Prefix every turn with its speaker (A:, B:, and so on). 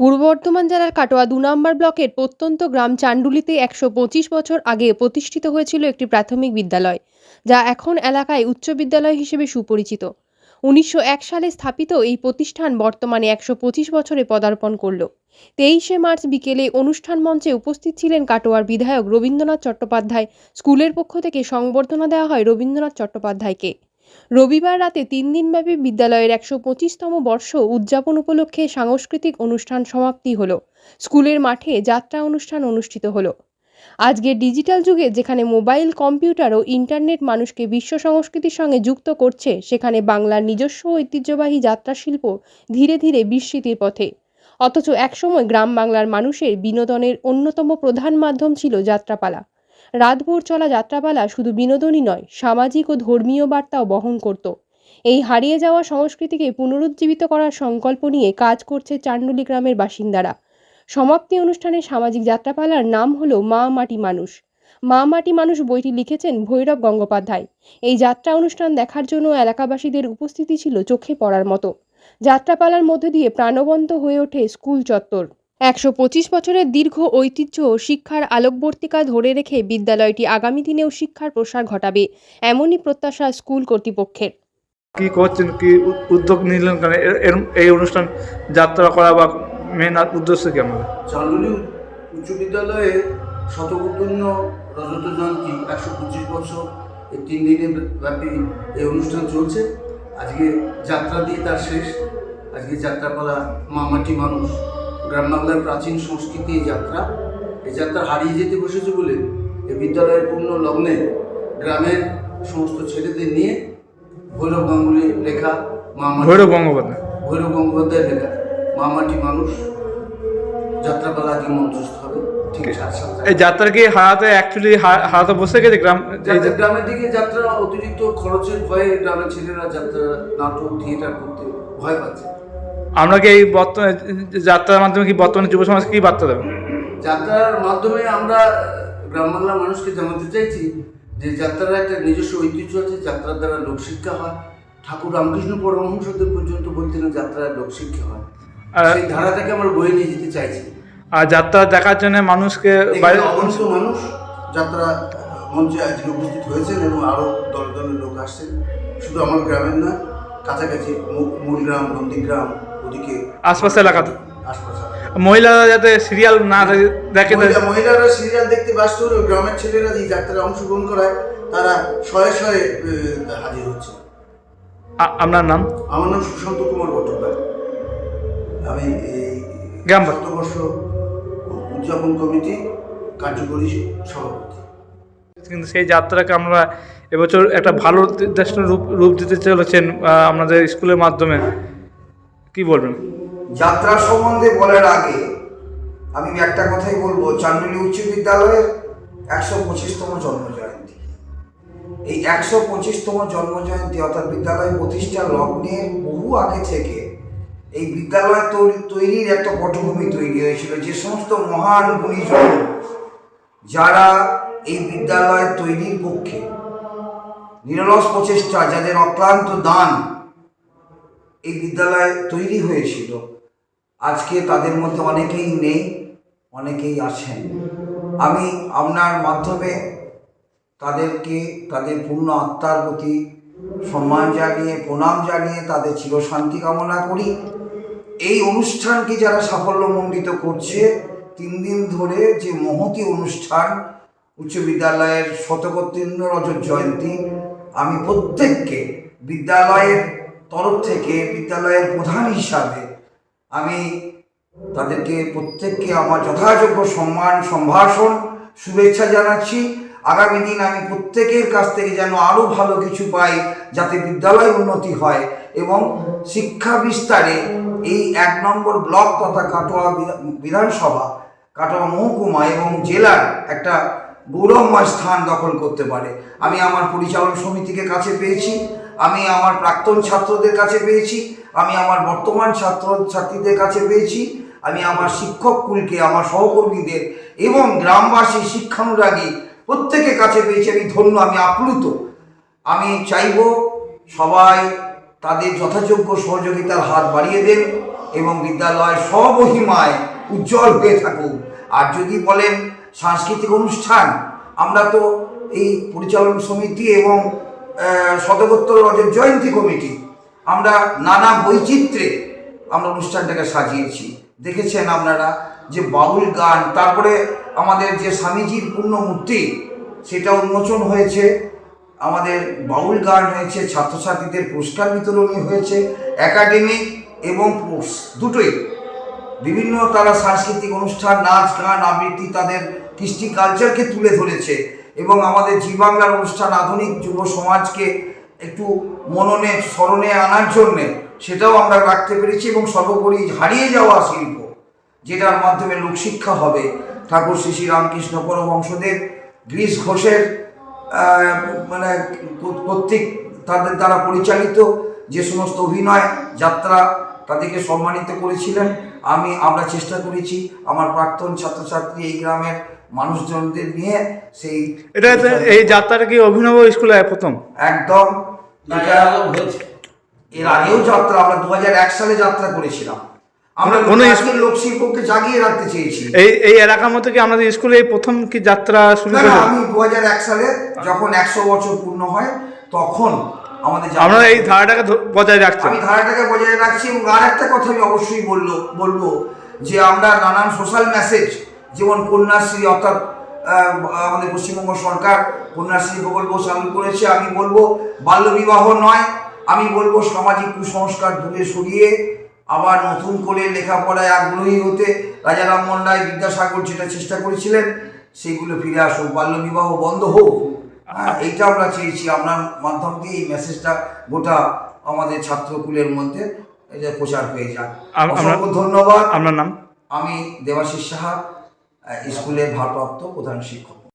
A: পূর্ব বর্ধমান জেলার কাটোয়া দু নম্বর ব্লকের প্রত্যন্ত গ্রাম চান্ডুলিতে একশো পঁচিশ বছর আগে প্রতিষ্ঠিত হয়েছিল একটি প্রাথমিক বিদ্যালয়, যা এখন এলাকায় উচ্চ বিদ্যালয় হিসেবে সুপরিচিত। উনিশশো এক সালে স্থাপিত এই প্রতিষ্ঠান বর্তমানে একশো পঁচিশ বছরে পদার্পণ করল। তেইশে মার্চ বিকেলে অনুষ্ঠান মঞ্চে উপস্থিত ছিলেন কাটোয়ার বিধায়ক রবীন্দ্রনাথ চট্টোপাধ্যায়। স্কুলের পক্ষ থেকে সংবর্ধনা দেওয়া হয় রবীন্দ্রনাথ চট্টোপাধ্যায়কে। রবিবার রাতে তিন দিনব্যাপী বিদ্যালয়ের একশো পঁচিশতম বর্ষ উদযাপন উপলক্ষে সাংস্কৃতিক অনুষ্ঠান সমাপ্তি হলো। স্কুলের মাঠে যাত্রা অনুষ্ঠান অনুষ্ঠিত হলো। আজকের ডিজিটাল যুগে যেখানে মোবাইল, কম্পিউটার ও ইন্টারনেট মানুষকে বিশ্ব সংস্কৃতির সঙ্গে যুক্ত করছে, সেখানে বাংলার নিজস্ব ঐতিহ্যবাহী যাত্রা শিল্প ধীরে ধীরে বিস্মৃতির পথে। অথচ একসময় গ্রাম বাংলার মানুষের বিনোদনের অন্যতম প্রধান মাধ্যম ছিল যাত্রাপালা। রাতভর চলা যাত্রাপালা শুধু বিনোদনই নয়, সামাজিক ও ধর্মীয় বার্তাও বহন করত। এই হারিয়ে যাওয়া সংস্কৃতিকে পুনরুজ্জীবিত করার সংকল্প নিয়ে কাজ করছে চান্ডুলি গ্রামের বাসিন্দারা। সমাপ্তি অনুষ্ঠানে সামাজিক যাত্রাপালার নাম হলো মা মাটি মানুষ। মা মাটি মানুষ বইটি লিখেছেন ভৈরব গঙ্গোপাধ্যায়। এই যাত্রা অনুষ্ঠান দেখার জন্য এলাকাবাসীদের উপস্থিতি ছিল চোখে পড়ার মতো। যাত্রাপালার মধ্য দিয়ে প্রাণবন্ত হয়ে ওঠে স্কুল চত্বর। একশো পঁচিশ বছরের দীর্ঘ ঐতিহ্য ও শিক্ষার আলোকবর্তিকা ধরে রেখে বিদ্যালয়টি আগামী দিনেও শিক্ষার প্রসার ঘটাবে এমনই প্রত্যাশা স্কুল কর্তৃপক্ষের।
B: কি করছেন কি উদ্যোগ নিলেন কেন? এই অনুষ্ঠান যাত্রা করা বা মেন উদ্দেশ্য কি আমাদের?
C: চান্দুলি উচ্চ বিদ্যালয়ে শতকোত্তন্য রজত জয়ন্তী একশো পঁচিশ বছর এই তিন দিনের ব্যাপী এই অনুষ্ঠান চলছে। আজকে যাত্রা দিয়ে তার শেষ। আজকে যাত্রাপালা মামাটি মানুষ। গ্রাম বাংলার প্রাচীন সংস্কৃতি যাত্রা। এই যাত্রা হারিয়ে যেতে বসেছে বলে এই বিদ্যালয়ের পূর্ণ লগ্নে গ্রামের সমস্ত ছেলেদের নিয়ে ভৈরব গাঙ্গুলি লেখা মামাটি
B: ভৈরব গঙ্গোপাধ্যায়।
C: ভৈরব গঙ্গোপাধ্যায়ের লেখা মামাটি মানুষ যাত্রাপালা আজকে মঞ্চস্থ হবে ঠিক
B: এই যাত্রা কি হারাতে অ্যাকচুয়ালি হারাতে বসে গেছে গ্রাম
C: গ্রামের দিকে যাত্রা অতিরিক্ত খরচের ভয়ে গ্রামের ছেলেরা যাত্রা নাটক থিয়েটার করতে ভয় পাচ্ছে।
B: আমরা কি এই বর্তমানে যাত্রার মাধ্যমে কি বর্তমানে যুব সমাজকে কি বার্তা দেবেন
C: যাত্রার মাধ্যমে আমরা গ্রাম বাংলার মানুষকে জানাতে চাইছি যে যাত্রার একটা নিজস্ব ঐতিহ্য আছে যাত্রার দ্বারা লোকশিক্ষা হয়। ঠাকুর রামকৃষ্ণ পরমহংসদের পর্যন্ত বলতেন যাত্রার লোকশিক্ষা হয়।
B: আর-
C: সেই ধারাটাকে আমরা বয়ে নিয়ে যেতে চাইছি।
B: আর যাত্রা দেখার জন্য মানুষকে বাইরে
C: অগণিত মানুষ যাত্রা মঞ্চে আজকে উপস্থিত হয়েছেন এবং আরও দলে দলের লোক আসছেন। শুধু আমার গ্রামের না কাছাকাছি মু- মূলগ্রাম নন্দীগ্রাম ওদিকে
B: আশপাশ এলাকাতে মহিলারা যাতে সিরিয়াল না দেখে- দেখে
C: মহিলারা সিরিয়াল দেখতে ব্যস্ত হলেও গ্রামের ছেলেরা যে যাত্রায় অংশগ্রহণ করায় তারা শয়ে শয়ে হাজির হচ্ছে।
B: আপনার নাম?
C: আমার নাম সুশান্ত কুমার বট্টোপাধ্যায় আমি এই
B: গ্রাম
C: শতবর্ষ উদযাপন কমিটি কার্যকরী সভাপতি।
B: কিন্তু সেই যাত্রাকে আমরা এবছর একটা ভালো দেশ রূপ রূপ দিতে চলেছেন আমাদের স্কুলের মাধ্যমে। কি বলবেন?
D: যাত্রা সম্বন্ধে বলার আগে আমি একটা কথাই বলব, চান্ডুলি উচ্চ বিদ্যালয়ের একশো পঁচিশতম জন্মজয়ন্তী। এই একশো পঁচিশতম জন্মজয়ন্তী অর্থাৎ বিদ্যালয় প্রতিষ্ঠার লগ্নের বহু আগে থেকে এই বিদ্যালয় তৈরি- তৈরির একটা পটভূমি তৈরি হয়েছিল, যে সমস্ত মহান গুণীজন যারা এই বিদ্যালয় তৈরির পক্ষে নিরলস প্রচেষ্টা, যাদের অক্লান্ত দান এই বিদ্যালয় তৈরি হয়েছিল। আজকে তাদের মধ্যে অনেকেই নেই, অনেকেই আছেন। আমি আপনার মাধ্যমে তাদেরকে, তাদের পূর্ণ আত্মার প্রতি সম্মান জানিয়ে, প্রণাম জানিয়ে তাদের চিরশান্তি কামনা করি। এই অনুষ্ঠানকে যারা সাফল্যমণ্ডিত করছে, তিন দিন ধরে যে মহতি অনুষ্ঠান, উচ্চ বিদ্যালয়ের শতকোত্তীর্ণ রজত জয়ন্তী, আমি প্রত্যেককে বিদ্যালয়ের তরফ থেকে বিদ্যালয়ের প্রধান হিসাবে আমি তাদেরকে প্রত্যেককে আমার যথাযোগ্য সম্মান, সম্ভাষণ, শুভেচ্ছা জানাচ্ছি। আগামী দিন আমি প্রত্যেকের কাছ থেকে যেন আরও ভালো কিছু পাই যাতে বিদ্যালয় উন্নতি হয় এবং শিক্ষা বিস্তারে এই এক নম্বর ব্লক তথা কাটোয়া বিধানসভা, কাটোয়া মহকুমা এবং জেলার একটা গৌরবময় স্থান দখল করতে পারে। আমি আমার পরিচালন সমিতিকে কাছে পেয়েছি। আমি আমার প্রাক্তন ছাত্রদের কাছে পেয়েছি, আমি আমার বর্তমান ছাত্র ছাত্রীদের কাছে পেয়েছি, আমি আমার শিক্ষক কুলকে, আমার সহকর্মীদের এবং গ্রামবাসী শিক্ষানুরাগী প্রত্যেকের কাছে পেয়েছি, আমি ধন্য, আমি আপ্লুত। আমি চাইব সবাই তাদের যথাযোগ্য সহযোগিতার হাত বাড়িয়ে দেন এবং বিদ্যালয় স্বমহিমায় উজ্জ্বল হয়ে থাকুক। আর যদি বলেন সাংস্কৃতিক অনুষ্ঠান, আমরা তো এই পরিচালন সমিতি এবং শতকোত্তর রজত জয়ন্তী কমিটি। আমরা নানা বৈচিত্র্যে আমরা অনুষ্ঠানটাকে সাজিয়েছি। দেখেছেন আপনারা যে বাউল গান, তারপরে আমাদের যে স্বামীজির পূর্ণ মূর্তি সেটা উন্মোচন হয়েছে। আমাদের বাউল গান হয়েছে, ছাত্রছাত্রীদের পুরস্কার বিতরণী হয়েছে একাডেমিক এবং কোর্স দুটোই। বিভিন্ন তারা সাংস্কৃতিক অনুষ্ঠান, নাচ, গান, আবৃত্তি তাদের কৃষ্টি কালচারকে তুলে ধরেছে। এবং আমাদের জি বাংলার অনুষ্ঠান আধুনিক যুব সমাজকে একটু মননে, স্মরণে আনার জন্যে সেটাও আমরা রাখতে পেরেছি এবং সর্বোপরি হারিয়ে যাওয়া শিল্প, যেটার মাধ্যমে লোকশিক্ষা হবে। ঠাকুর শ্রী শ্রী রামকৃষ্ণ পরমহংসদেব গ্রীষ ঘোষের মানে কর্তৃক তাদের দ্বারা পরিচালিত যে সমস্ত অভিনয় যাত্রা তাদেরকে সম্মানিত করেছিলেন। আমি আমরা চেষ্টা করেছি, আমার প্রাক্তন ছাত্রছাত্রী এই গ্রামের মানুষজনদের নিয়ে সেই
B: এটা এই যাত্রাটা কি অভিনব স্কুলে প্রথম?
D: একদম।
C: এর আগেও
D: যাত্রা আমরা দু এক সালে যাত্রা করেছিলাম। আমরা
B: কোনো
D: আজকের লোকশিল্পকে জাগিয়ে রাখতে চেয়েছি।
B: এই এই এলাকার মধ্যে কি আমাদের স্কুলে এই প্রথম কি যাত্রা শুরু
D: না আমি দু এক সালে যখন একশো বছর পূর্ণ হয় তখন আমাদের
B: আমরা এই ধারাটাকে বজায় রাখছি
D: আমি ধারাটাকে বজায় রাখছি এবং আর একটা কথা আমি অবশ্যই বলল বলব যে আমরা নানান সোশ্যাল মেসেজ যেমন কন্যাশ্রী অর্থাৎ আমাদের পশ্চিমবঙ্গ সরকার কন্যাশ্রী প্রকল্প চালু করেছে আমি বলব বাল্যবিবাহ নয় আমি বলব সামাজিক কুসংস্কার দূরে সরিয়ে আবার নতুন করে লেখাপড়ায় আগ্রহী হতে রাজা রামমোহন রায় বিদ্যাসাগর যেটা চেষ্টা করেছিলেন সেইগুলো ফিরে আসুক বাল্যবিবাহ বন্ধ হোক। হ্যাঁ এইটা আমরা চেয়েছি আপনার মাধ্যম দিয়ে এই মেসেজটা গোটা আমাদের ছাত্রকুলের মধ্যে প্রচার হয়ে যাক। অসংখ্য ধন্যবাদ।
B: আপনার নাম?
D: আমি দেবাশিস সাহা আহ, স্কুলের ভারপ্রাপ্ত প্রধান শিক্ষক।